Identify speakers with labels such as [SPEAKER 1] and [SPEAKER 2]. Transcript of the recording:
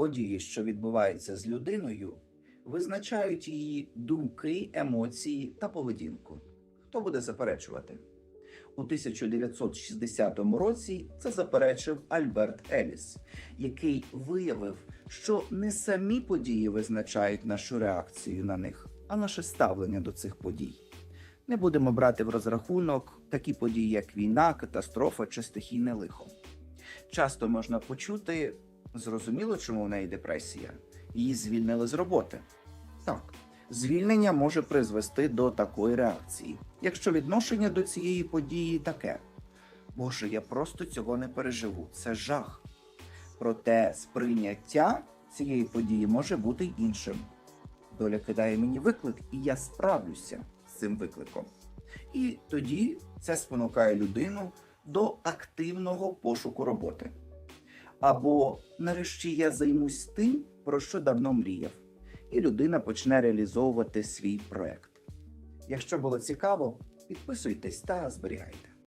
[SPEAKER 1] Події, що відбуваються з людиною, визначають її думки, емоції та поведінку. Хто буде заперечувати? У 1960 році це заперечив Альберт Еліс, який виявив, що не самі події визначають нашу реакцію на них, а наше ставлення до цих подій. Не будемо брати в розрахунок такі події, як війна, катастрофа чи стихійне лихо. Часто можна почути, зрозуміло, чому в неї депресія. Її звільнили з роботи. Так, звільнення може призвести до такої реакції, якщо відношення до цієї події таке. Боже, я просто цього не переживу. Це жах. Проте сприйняття цієї події може бути іншим. Доля кидає мені виклик, і я справлюся з цим викликом. І тоді це спонукає людину до активного пошуку роботи. Або нарешті я займусь тим, про що давно мріяв, і людина почне реалізовувати свій проект. Якщо було цікаво, підписуйтесь та зберігайте.